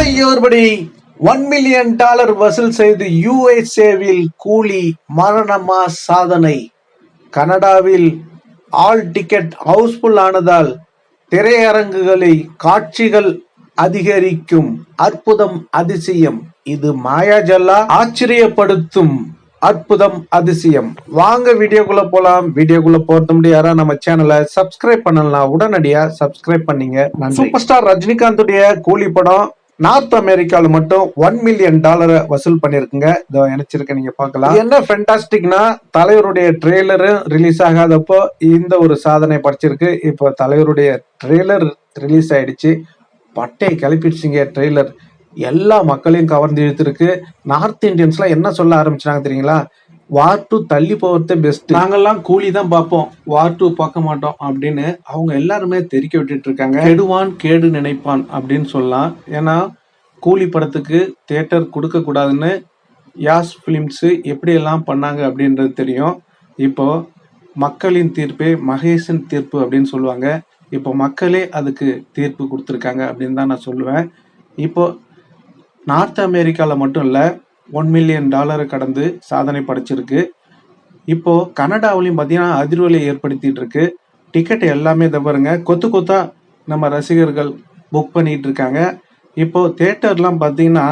everybody one million dollar வசூல் செய்து யுஎஸ்ஏவில் கூலி மரணமா சாதனை. கனடாவில் ஆல் டிக்கெட் ஹவுஸ்ஃபுல் ஆனதால் திரையரங்குகளில் காட்சிகள் அதிகரிக்கும் அற்புதம் அதிசயம். இது மாயாஜல்லா ஆச்சரியப்படுத்தும் அற்புதம் அதிசயம். வாங்க வீடியோக்குள்ள போலாம். வீடியோக்குள்ள போறது முடியாரா நம்ம சேனலை சப்ஸ்கிரைப் பண்ணலாம் உடனடியா சப்ஸ்கிரைப் பண்ணீங்க. சூப்பர் ஸ்டார் ரஜினிகாந்துடைய கூலி படம் நார்த் அமெரிக்கால மட்டும் ஒன் மில்லியன் டாலரை வசூல் பண்ணிருக்குங்க. இதோ நினைச்சிருக்க நீங்க பார்க்கலாம். என்ன ஃபென்டாஸ்டிக்னா தலைவருடைய ட்ரெய்லரும் ரிலீஸ் ஆகாதப்போ இந்த ஒரு சாதனை படிச்சிருக்கு. இப்போ தலைவருடைய ட்ரெய்லர் ரிலீஸ் ஆயிடுச்சு. பட்டையை கிளப்பிடுச்சிங்க ட்ரெய்லர் எல்லா மக்களையும் கவர்ந்து இழுத்துருக்கு நார்த் இந்தியன்ஸ்லாம் என்ன சொல்ல ஆரம்பிச்சாங்க தெரியுங்களா? வார் டூ தள்ளி போகிறது பெஸ்ட் நாங்கெல்லாம் கூலி தான் பார்ப்போம். வார் டூ பார்க்க மாட்டோம் அப்படின்னு அவங்க எல்லாருமே தெரிக்க விட்டுட்டு இருக்காங்க. கெடுவான் கேடு நினைப்பான் அப்படின்னு சொல்லலாம். ஏன்னா கூலி படத்துக்கு தேட்டர் கொடுக்க கூடாதுன்னு யாஸ் ஃபிலிம்ஸு எப்படியெல்லாம் பண்ணாங்க அப்படின்றது தெரியும். இப்போ மக்களின் தீர்ப்பே மகேசன் தீர்ப்பு அப்படின்னு சொல்லுவாங்க. இப்போ மக்களே அதுக்கு தீர்ப்பு கொடுத்துருக்காங்க அப்படின்னு தான் நான் சொல்லுவேன். இப்போ நார்த் அமெரிக்காவில் மட்டும் இல்லை ஒன் மில்லியன் டாலரை கடந்து சாதனை படைச்சிருக்கு. இப்போ கனடாவிலையும் பார்த்தீங்கன்னா அதிர்வலை ஏற்படுத்திட்டு இருக்கு. டிக்கெட் எல்லாமே தவறுங்க கொத்து கொத்தா நம்ம ரசிகர்கள் புக் பண்ணிட்டு இருக்காங்க. இப்போ தேட்டர்லாம் பார்த்தீங்கன்னா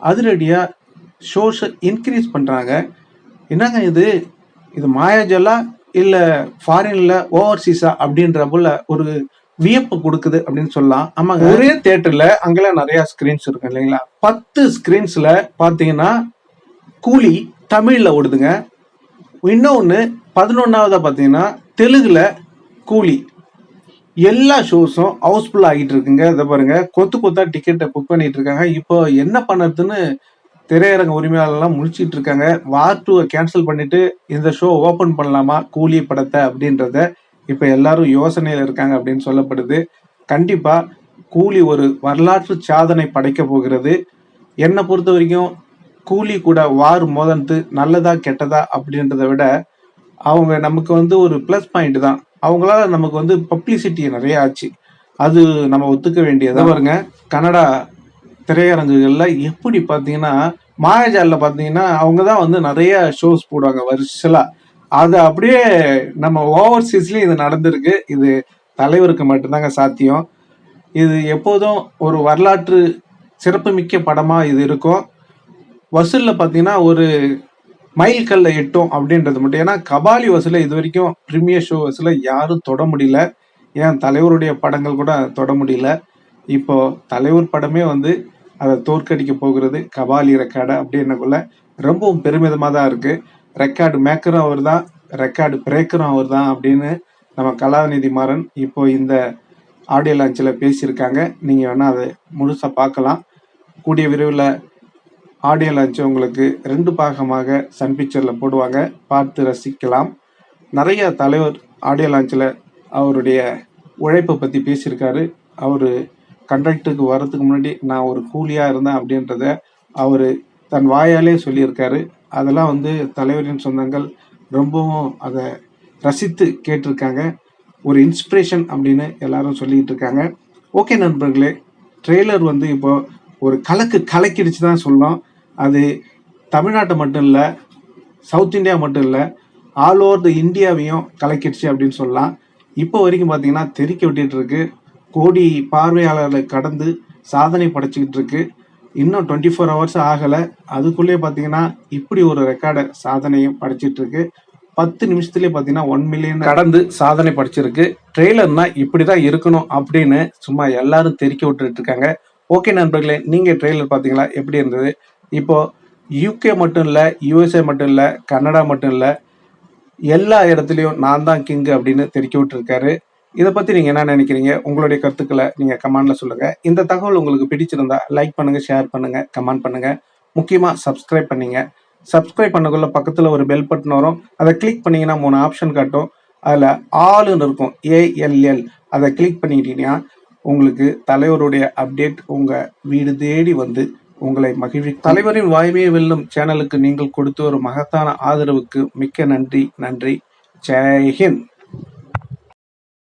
அதிரடியாக ஷோஸை இன்க்ரீஸ் பண்ணுறாங்க என்னங்க இது? இது மாயாஜலா இல்லை ஃபாரினில் ஓவர்சீஸா அப்படின்ற போல ஒரு வியப்பு கொடுக்குது அப்படின்னு சொல்லலாம். ஆமாங்க ஒரே தேட்டர்ல அங்கெல்லாம் நிறைய ஸ்கிரீன்ஸ் இருக்கு இல்லைங்களா? பத்து ஸ்கிரீன்ஸ்ல பாத்தீங்கன்னா கூலி தமிழ்ல ஓடுதுங்க. இன்னொன்னு பதினொன்னாவதா பாத்தீங்கன்னா தெலுங்குல கூலி. எல்லா ஷோஸும் ஹவுஸ்ஃபுல் ஆகிட்டு இருக்குங்க. இதை பாருங்க. கொத்து கொத்தா டிக்கெட்டை புக் பண்ணிட்டு இருக்காங்க. இப்போ என்ன பண்ணுறதுன்னு திரையரங்க உரிமையாளர்லாம் முழிச்சிட்டு இருக்காங்க. வார் டூவை கேன்சல் பண்ணிட்டு இந்த ஷோ ஓபன் பண்ணலாமா? கூலி படத்தை அப்படின்றத இப்போ எல்லாரும் யோசனையில் இருக்காங்க அப்படின்னு சொல்லப்படுது. கண்டிப்பா கூலி ஒரு வரலாற்று சாதனை படைக்க போகிறது. என்னை பொறுத்த வரைக்கும் கூலி கூட வார் மோதன்து நல்லதா கெட்டதா அப்படின்றத விட அவங்க நமக்கு வந்து ஒரு ப்ளஸ் பாயிண்ட் தான். அவங்களால நமக்கு வந்து பப்ளிசிட்டி நிறைய ஆச்சு. அது நம்ம ஒத்துக்க வேண்டியதா பாருங்க கனடா திரையரங்குகள்ல எப்படி பார்த்தீங்கன்னா மாயாஜாலில் பார்த்தீங்கன்னா அவங்க தான் வந்து நிறைய ஷோஸ் போடுவாங்க வருஷலா. அது அப்படியே நம்ம ஓவர்சீஸ்லயும் இது நடந்திருக்கு. இது தலைவருக்கு மட்டும்தாங்க சாத்தியம். இது எப்போதும் ஒரு வரலாற்று சிறப்புமிக்க படமா இது இருக்கும். வசூலில் பார்த்தீங்கன்னா ஒரு மைல் கல்ல எட்டும் அப்படின்றது மட்டும். ஏன்னா கபாலி வசூல இது வரைக்கும் ப்ரீமியர் ஷோ வசூல யாரும் தொட முடியல. ஏன் தலைவருடைய படங்கள் கூட தொட முடியல. இப்போ தலைவர் படமே வந்து அதை தோற்கடிக்க போகிறது கபாலி ரெக்கார்டு அப்படின்னக்குள்ள ரொம்பவும் பெருமிதமாக தான் இருக்குது ரெக்கார்டு மேக்கரும் அவர் தான் ரெக்கார்டு பிரேக்கரும் அவர் தான் அப்படின்னு நம்ம கலாநிதி மாறன் இப்போ இந்த ஆடியோ லான்ச்சில் பேசியிருக்காங்க. நீங்கள் வேணால் அதை முழுசாக பார்க்கலாம். கூடிய விரைவில் ஆடியோ லான்ச்சு உங்களுக்கு ரெண்டு பாகமாக சன் பிக்சரில் போடுவாங்க. பார்த்து ரசிக்கலாம். நிறைய தலைவர் ஆடியோ லான்ச்சில் அவருடைய உழைப்பை பற்றி பேசியிருக்காரு. அவர் கண்டக்டருக்கு வர்றதுக்கு முன்னாடி நான் ஒரு கூலியாக இருந்தேன் அப்படின்றத அவர் தன் வாயாலே சொல்லியிருக்காரு. அதெல்லாம் வந்து தலைவரின் சொந்தங்கள் ரொம்பவும் அதை ரசித்து கேட்டிருக்காங்க. ஒரு இன்ஸ்பிரேஷன் அப்படின்னு எல்லாரும் சொல்லிக்கிட்டு இருக்காங்க. ஓகே நண்பர்களே ட்ரெய்லர் வந்து இப்போ ஒரு கலக்கு கலக்கிடுச்சு தான் சொல்லலாம் அது தமிழ்நாட்டை மட்டும் இல்லை சவுத் இந்தியா மட்டும் இல்லை ஆல் ஓவர் த இந்தியாவையும் கலக்கிடுச்சு அப்படின்னு சொல்லலாம். இப்போ வரைக்கும் பார்த்தீங்கன்னா தெறிக்க விட்டுட்டு இருக்கு. கோடி பார்வையாளர்களை கடந்து சாதனை படைச்சிக்கிட்டு இருக்கு. இன்னும் டுவெண்ட்டி ஃபோர் ஹவர்ஸ் ஆகலை. அதுக்குள்ளேயே பார்த்தீங்கன்னா இப்படி ஒரு ரெக்கார்டை சாதனையும் படிச்சிட்டு இருக்கு பத்து நிமிஷத்துலேயே பார்த்தீங்கன்னா ஒன் மில்லியன் கடந்து சாதனை படிச்சிருக்கு. ட்ரெய்லர்னா இப்படி தான் இருக்கணும் அப்படின்னு சும்மா எல்லாரும் தெரிக்க விட்டுட்டு இருக்காங்க ஓகே நண்பர்களே நீங்கள் ட்ரெய்லர் பார்த்தீங்களா எப்படி இருந்தது? இப்போ யூகே மட்டும் இல்லை யூஎஸ்ஏ மட்டும் இல்லை கனடா மட்டும் இல்லை எல்லா இடத்துலையும் நான் தான் கிங் அப்படின்னு தெரிக்க விட்டுருக்காரு. இதை பற்றி நீங்கள் என்ன நினைக்கிறீங்க? உங்களுடைய கருத்துக்களை நீங்கள் கமெண்டில் சொல்லுங்கள் இந்த தகவல் உங்களுக்கு பிடிச்சிருந்தா லைக் பண்ணுங்கள் ஷேர் பண்ணுங்கள் கமெண்ட் பண்ணுங்கள் முக்கியமாக சப்ஸ்கிரைப் பண்ணீங்க. சப்ஸ்கிரைப் பண்ணக்குள்ள பக்கத்தில் ஒரு பெல் பட்டன் வரும். அதை கிளிக் பண்ணீங்கன்னா மூணு ஆப்ஷன் காட்டும். அதில் ஆளுன்னு இருக்கும். ஏஎல்எல் அதை கிளிக் பண்ணிக்கிட்டீங்கன்னா உங்களுக்கு தலைவருடைய அப்டேட் உங்கள் வீடு தேடி வந்து உங்களை மகிழ்வி தலைவரின் வாய்மையை வெல்லும் சேனலுக்கு நீங்கள் கொடுத்து ஒரு மகத்தான ஆதரவுக்கு மிக்க நன்றி நன்றி. ஜெய்ஹிந்த்